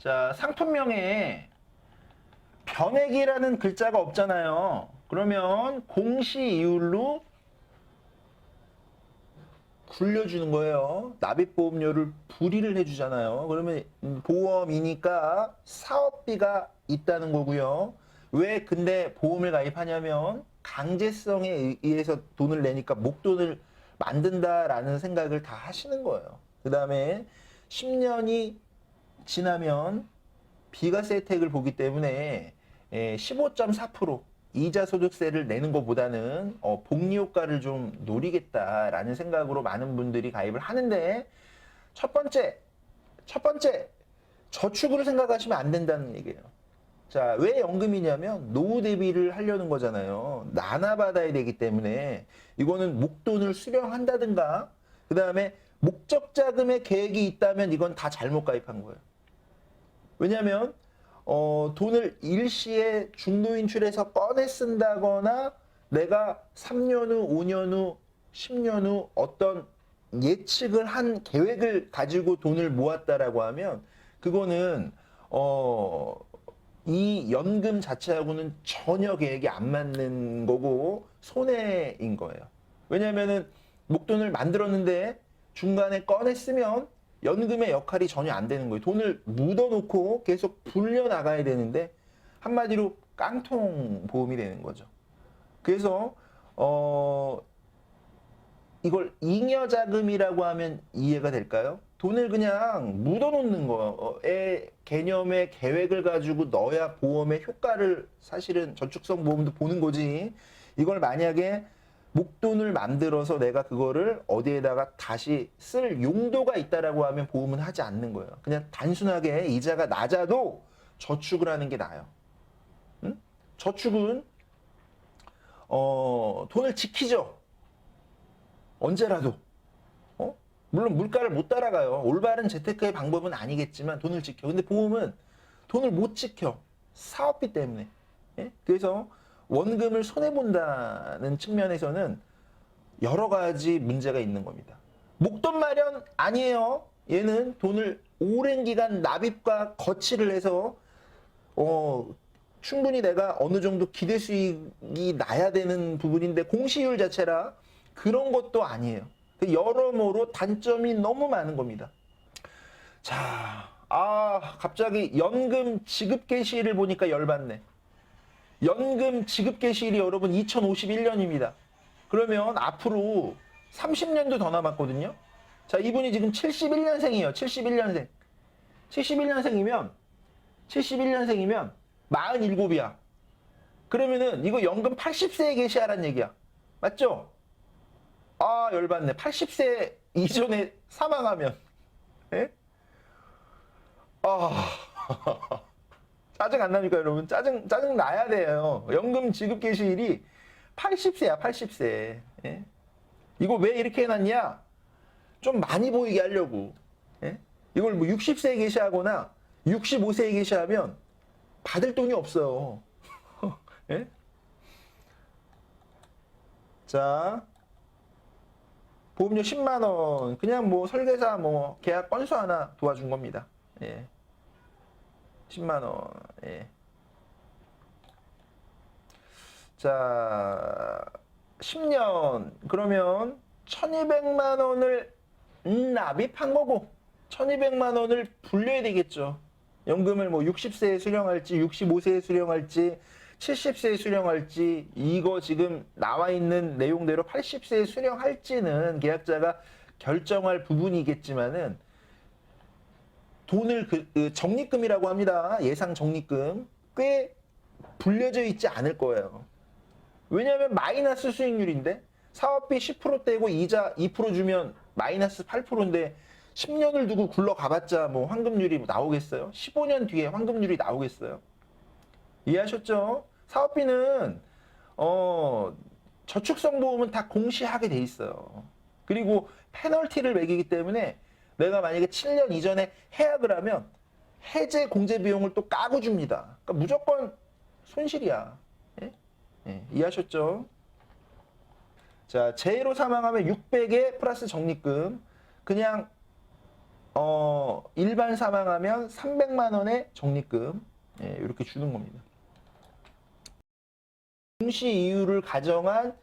자, 상품명에 변액이라는 글자가 없잖아요. 그러면 공시 이율로 굴려주는 거예요. 납입보험료를 불이를 해주잖아요. 그러면 음, 보험이니까 사업비가 있다는 거고요. 왜 근데 보험을 가입하냐면 강제성에 의해서 돈을 내니까 목돈을 만든다라는 생각을 다 하시는 거예요. 그 다음에 10년이 지나면 비과세 혜택을 보기 때문에 예, 15.4% 이자 소득세를 내는 것보다는 어, 복리 효과를 좀 노리겠다라는 생각으로 많은 분들이 가입을 하는데 첫 번째 첫 번째 저축으로 생각하시면 안 된다는 얘기예요. 자, 왜 연금이냐면 노후 대비를 하려는 거잖아요. 나눠 받아야 되기 때문에 이거는 목돈을 수령한다든가 그 다음에 목적 자금의 계획이 있다면 이건 다 잘못 가입한 거예요. 왜냐하면 어, 돈을 일시에 중도인출해서 꺼내 쓴다거나 내가 3년 후, 5년 후, 10년 후 어떤 예측을 한 계획을 가지고 돈을 모았다라고 하면 그거는 어, 이 연금 자체하고는 전혀 계획이 안 맞는 거고 손해인 거예요. 왜냐면은 목돈을 만들었는데 중간에 꺼냈으면 연금의 역할이 전혀 안 되는 거예요. 돈을 묻어놓고 계속 불려 나가야 되는데 한마디로 깡통 보험이 되는 거죠. 그래서 어 이걸 잉여 자금이라고 하면 이해가 될까요? 돈을 그냥 묻어놓는 거의 개념의 계획을 가지고 넣어야 보험의 효과를 사실은 저축성 보험도 보는 거지. 이걸 만약에 목돈을 만들어서 내가 그거를 어디에다가 다시 쓸 용도가 있다라고 하면 보험은 하지 않는 거예요. 그냥 단순하게 이자가 낮아도 저축을 하는 게 나아요. 응? 저축은 어, 돈을 지키죠. 언제라도. 어? 물론 물가를 못 따라가요. 올바른 재테크의 방법은 아니겠지만 돈을 지켜. 근데 보험은 돈을 못 지켜. 사업비 때문에. 예? 그래서 원금을 손해본다는 측면에서는 여러 가지 문제가 있는 겁니다. 목돈 마련 아니에요. 얘는 돈을 오랜 기간 납입과 거치를 해서 어, 충분히 내가 어느 정도 기대 수익이 나야 되는 부분인데 공시율 자체라 그런 것도 아니에요. 그 여러모로 단점이 너무 많은 겁니다. 자, 아, 갑자기 연금 지급 개시를 보니까 열받네. 연금 지급 개시일이 여러분 2051년입니다. 그러면 앞으로 30년도 더 남았거든요. 자, 이분이 지금 71년생이에요. 71년생. 71년생이면 71년생이면 47이야. 그러면은 이거 연금 80세에 개시하란 얘기야. 맞죠? 아, 열받네. 80세 이전에 사망하면. 예? 아. 짜증 안 나니까 여러분 짜증 짜증 나야 돼요. 연금 지급 개시일이 80세야 80세. 예? 이거 왜 이렇게 해놨냐? 좀 많이 보이게 하려고. 예? 이걸 뭐 60세에 개시하거나 65세에 개시하면 받을 돈이 없어요. 예? 자, 보험료 10만 원. 그냥 뭐 설계사 뭐 계약 건수 하나 도와준 겁니다. 예. 10만 원. 예. 자, 10년 그러면 1,200만 원을 납입한 거고 1,200만 원을 불려야 되겠죠. 연금을 뭐 60세에 수령할지 65세에 수령할지 70세에 수령할지 이거 지금 나와 있는 내용대로 80세에 수령할지는 계약자가 결정할 부분이겠지만은 돈을 그, 그 적립금이라고 합니다. 예상 적립금 꽤 불려져 있지 않을 거예요. 왜냐하면 마이너스 수익률인데 사업비 10% 떼고 이자 2% 주면 마이너스 8%인데 10년을 두고 굴러가봤자 뭐 환급률이 나오겠어요? 15년 뒤에 환급률이 나오겠어요? 이해하셨죠? 사업비는 어 저축성 보험은 다 공시하게 돼 있어요. 그리고 페널티를 매기기 때문에 내가 만약에 7년 이전에 해약을 하면 해제 공제 비용을 또 까고 줍니다. 그러니까 무조건 손실이야. 예? 예, 이해하셨죠? 자, 제로 사망하면 600에 플러스 적립금. 그냥 어, 일반 사망하면 300만 원의 적립금. 예, 이렇게 주는 겁니다. 공시 이유를 가정한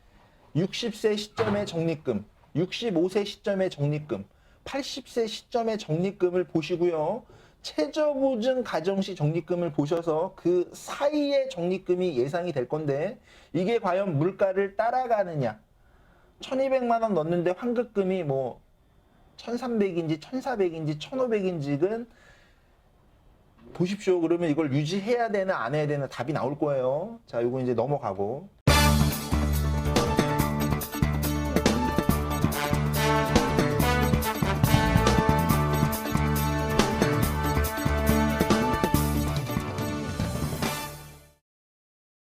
60세 시점의 적립금, 65세 시점의 적립금, 80세 시점의 적립금을 보시고요. 최저보증 가정시 적립금을 보셔서 그 사이의 적립금이 예상이 될 건데 이게 과연 물가를 따라가느냐 1200만 원 넣는데 환급금이 뭐 1300인지 1400인지 1500인지는 보십시오. 그러면 이걸 유지해야 되나 안 해야 되나 답이 나올 거예요. 자, 이거 이제 넘어가고